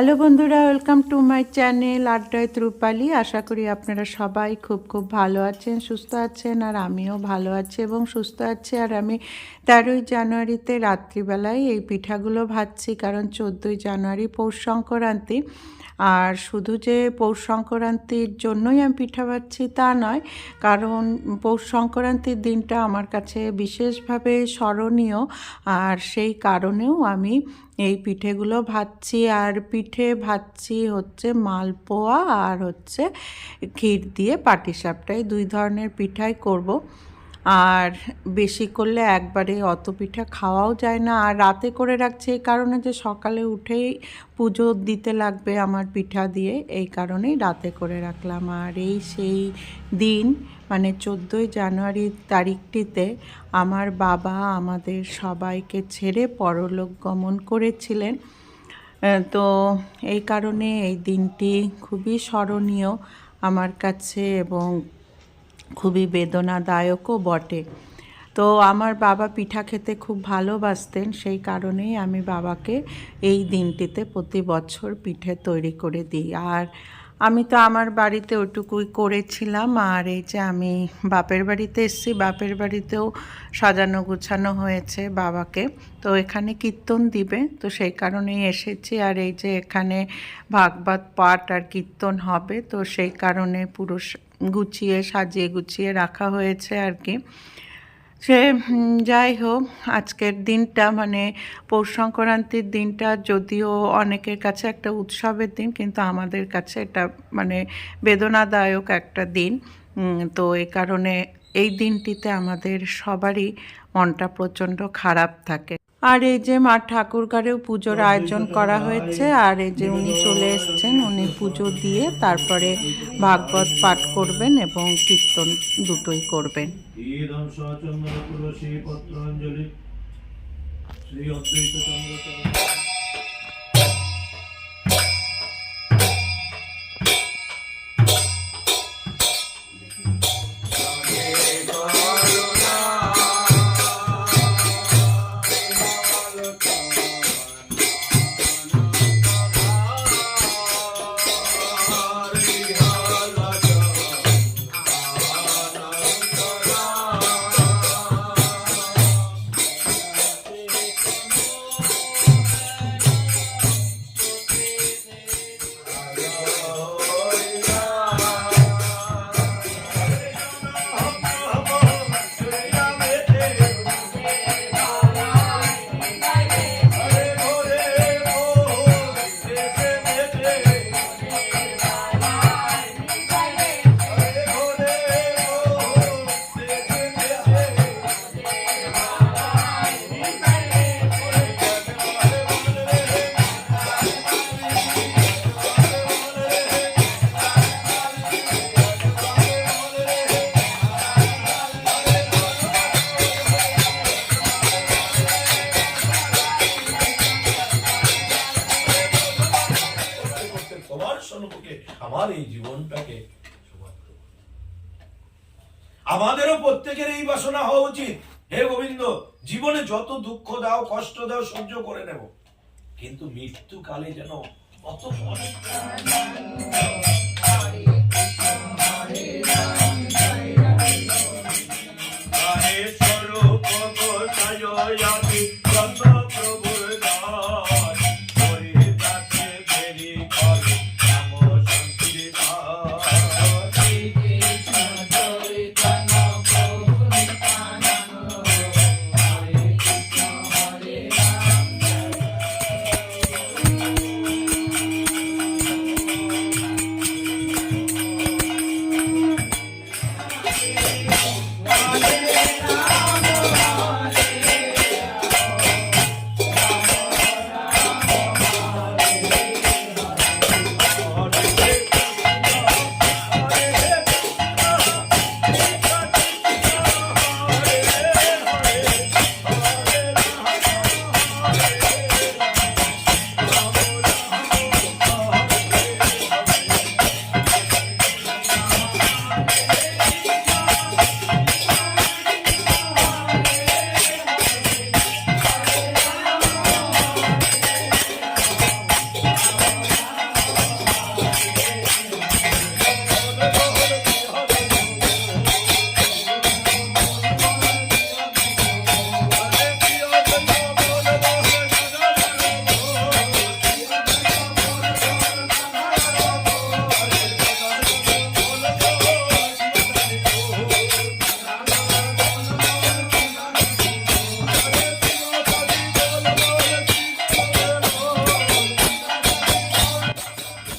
Hello বন্ধুরা, welcome to my channel আড্ডায় ত্রুপালি। আশা করি আপনারা সবাই খুব খুব ভালো আছেন, সুস্থ আছেন, আর আমিও ভালো আছি এবং সুস্থ আছি। আর আমি তেরোই জানুয়ারিতে রাত্রিবেলায় এই পিঠাগুলো ভাজছি, কারণ চোদ্দোই জানুয়ারি পৌষ সংক্রান্তি। আর শুধু যে পৌষ সংক্রান্তির জন্যই আমি পিঠা ভাজছি তা নয়, কারণ পৌষ সংক্রান্তির দিনটা আমার কাছে বিশেষভাবে স্মরণীয়। আর সেই কারণেও আমি এই পিঠেগুলো ভাজছি। আর পিঠে ভাজছি হচ্ছে মালপোয়া আর হচ্ছে ক্ষীর দিয়ে পাটিসাপটাই দুই ধরনের পিঠাই করব। আর বেশি করলে একবারে অত পিঠা খাওয়াও যায় না। আর রাতে করে রাখছি এই কারণে যে সকালে উঠেই পুজো দিতে লাগবে আমার পিঠা দিয়ে, এই কারণেই রাতে করে রাখলাম। আর এই সেই দিন মানে চোদ্দোই জানুয়ারির তারিখটিতে আমার বাবা আমাদের সবাইকে ছেড়ে পরলোক গমন করেছিলেন। তো এই কারণে এই দিনটি খুবই স্মরণীয় আমার কাছে এবং খুবই বেদনাদায়কও বটে। তো আমার বাবা পিঠা খেতে খুব ভালোবাসতেন, সেই কারণেই আমি বাবাকে এই দিনটিতে প্রতি বছর পিঠে তৈরি করে দিই। আর আমি তো আমার বাড়িতে ওটুকুই করেছিলাম, আর এই যে আমি বাপের বাড়িতে এসেছি, বাপের বাড়িতেও সাজানো গুছানো হয়েছে বাবাকে। তো এখানে কীর্তন দিবে, তো সেই কারণেই এসেছি, আর এই যে এখানে ভাগবত পাঠ আর কীর্তন হবে, তো সেই কারণে পুরো গুছিয়ে, সাজিয়ে গুছিয়ে রাখা হয়েছে আর কি। সে যাই হোক, আজকের দিনটা মানে পৌষ সংক্রান্তির দিনটা যদিও অনেকের কাছে একটা উৎসবের দিন, কিন্তু আমাদের কাছে এটা মানে বেদনাদায়ক একটা দিন। তো এ কারণে এই দিনটিতে আমাদের সবারই মনটা প্রচণ্ড খারাপ থাকে। আর এই যে মা ঠাকুর ঘরেও পুজোর আয়োজন করা হয়েছে আর এই যে উনি চলে এসছেন উনি পুজো দিয়ে তারপরে ভাগবত পাঠ করবেন এবং কীর্তন দুটোই করবেন। শ্রী আমার এই জীবনটাকে আমাদেরও প্রত্যেকের এই বাসনা হওয়া উচিত। হে গোবিন্দ, জীবনে যত দুঃখ দাও, কষ্ট দাও, সহ্য করে নেব। কিন্তু মৃত্যুকালে যেন অত কষ্ট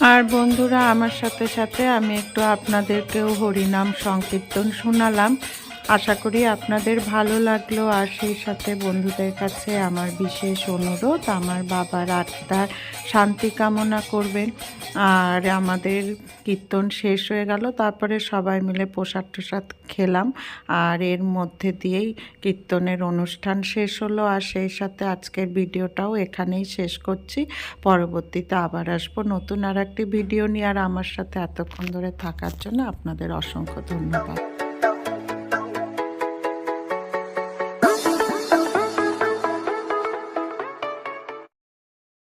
আর বন্ধুরা আমার সাথে সাথে আমি একটু আপনাদেরকেও হরিনাম সংকীর্তন শোনালাম। আশা করি আপনাদের ভালো লাগল আর সেই সাথে বন্ধুদের কাছে আমার বিশেষ অনুরোধ, আমার বাবার আত্মার শান্তি কামনা করবেন। আর আমাদের কীর্তন শেষ হয়ে গেল, তারপরে সবাই মিলে প্রসাদ টোসাদ খেলাম। আর এর মধ্যে দিয়েই কীর্তনের অনুষ্ঠান শেষ হলো। আর সেই সাথে আজকের ভিডিওটাও এখানেই শেষ করছি। পরবর্তীতে আবার আসব নতুন আর একটি ভিডিও নিয়ে। আর আমার সাথে এতক্ষণ ধরে থাকার জন্য আপনাদের অসংখ্য ধন্যবাদ।